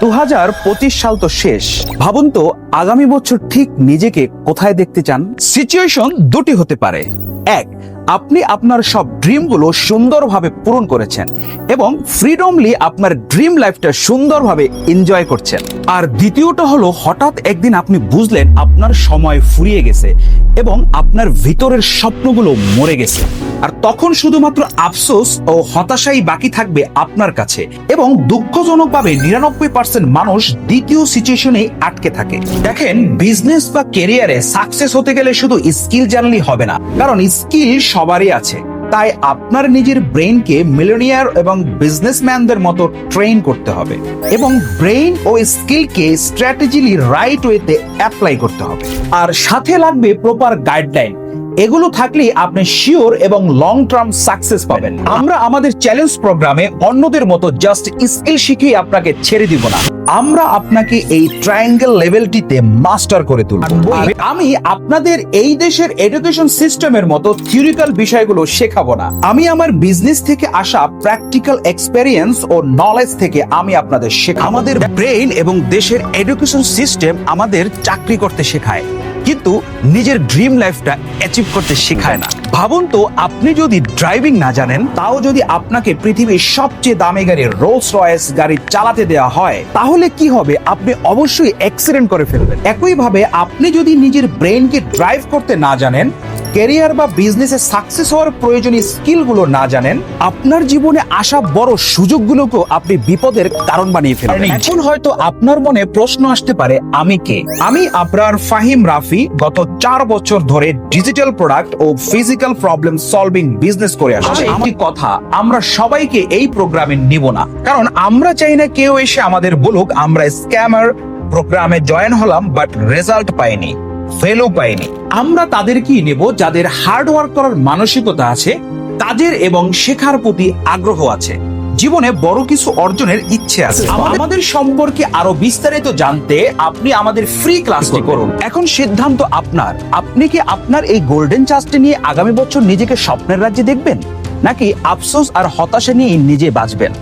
দু হাজার পঁচিশ সাল তো শেষ। ভাবুন তো, আগামী বছর ঠিক নিজেকে কোথায় দেখতে চান? সিচুয়েশন দুটি হতে পারে। এক আপনি আপনার সব ড্রিমগুলো সুন্দরভাবে পূরণ করেছেন এবং ফ্রিডমলি আপনার ড্রিম লাইফটা সুন্দরভাবে এনজয় করছেন। আর দ্বিতীয়টা হলো, হঠাৎ একদিন আপনি বুঝলেন আপনার সময় ফুরিয়ে গেছে এবং আপনার ভিতরের স্বপ্নগুলো মরে গেছে। আর তখন শুধুমাত্র আফসোস ও হতাশাই বাকি থাকবে আপনার কাছে এবং দুঃখজনকভাবে নিরানব্বই পার্সেন্ট মানুষ দ্বিতীয় সিচুয়েশনে আটকে থাকে। দেখেন বিজনেস বা কেরিয়ারে সাকসেস হতে গেলে শুধু স্কিল জানলেই হবে না। কারণ স্কিল সবারই আছে। তাই আপনার নিজের ব্রেইনকে মিলিয়নিয়ার এবং বিজনেসম্যানদের মতো ট্রেন করতে হবে এবং ব্রেইন ও স্কিলকে স্ট্র্যাটেজিলি রাইট ওয়েতে অ্যাপ্লাই করতে হবে। আর সাথে লাগবে প্রপার গাইডলাইন। এগুলো থাকলেই আপনি শিওর এবং লং টার্ম সাকসেস পাবেন। আমরা আমাদের চ্যালেঞ্জ প্রোগ্রামে অন্যদের মতো জাস্ট স্কিল শিখিয়ে আপনাকে ছেড়ে দিব না। আমরা আপনাকে এই ট্রায়াঙ্গেল লেভেলটিতে মাস্টার করে তুলব। আমি আপনাদের এই দেশের এডুকেশন সিস্টেমের মতো থিওরিক্যাল বিষয়গুলো শেখাবো না। আমি আমার বিজনেস থেকে আসা প্র্যাকটিক্যাল এক্সপেরিয়েন্স ও নলেজ থেকে আমি আপনাদের শেখাবো। আমাদের ব্রেইন এবং দেশের এডুকেশন সিস্টেম আমাদের চাকরি করতে শেখায়। কিন্তু নিজের ড্রিম লাইফটা অ্যাচিভ করতে শেখায় না। ভাবুন তো, আপনি যদি ড্রাইভিং না জানেন, তাও যদি আপনাকে পৃথিবীর সবচেয়ে দামি গাড়ি রোলস রয়েস গাড়ি চালাতে দেওয়া হয়, তাহলে কি হবে? আপনি অবশ্যই অ্যাক্সিডেন্ট করে ফেলবেন। একইভাবে আপনি যদি নিজের ব্রেনকে ড্রাইভ করতে না জানেন ক্যারিয়ার বা বিজনেসে সাকসেস হওয়ার প্রয়োজনীয় স্কিলগুলো না জানেন আপনার জীবনে আসা বড় সুযোগগুলোকেও আপনি বিপদের কারণ বানিয়ে ফেলবেন। এখন হয়তো আপনার মনে প্রশ্ন আসতে পারে আমি কে? আমি আপনার ফাহিম রাফি গত চার বছর ধরে ডিজিটাল প্রোডাক্ট ও ফিজিক্যাল প্রবলেম সলভিং বিজনেস করে আসছি। একটি কথা আমরা সবাইকে এই প্রোগ্রামে নিব না। কারণ আমরা চাই না কেউ এসে আমাদের বলুক আমরা স্ক্যামার প্রোগ্রামে জয়েন হলাম বাট রেজাল্ট পাইনি। ফেলও পাইনি। আমরা তাদেরকেই নেব যাদের হার্ড ওয়ার্ক করার মানসিকতা আছে কাজের এবং শেখার প্রতি আগ্রহ আছে। জীবনে বড় কিছু অর্জনের ইচ্ছে আছে। আমাদের সম্পর্কে আরও বিস্তারিত জানতে আপনি আমাদের ফ্রি ক্লাসটি করুন। এখন সিদ্ধান্ত আপনার। আপনি কি আপনার এই গোল্ডেন চান্সটি নিয়ে আগামী বছর নিজেকে স্বপ্নের রাজ্যে দেখবেন? নাকি আফসোস আর হতাশা নিয়ে নিজে বাঁচবেন?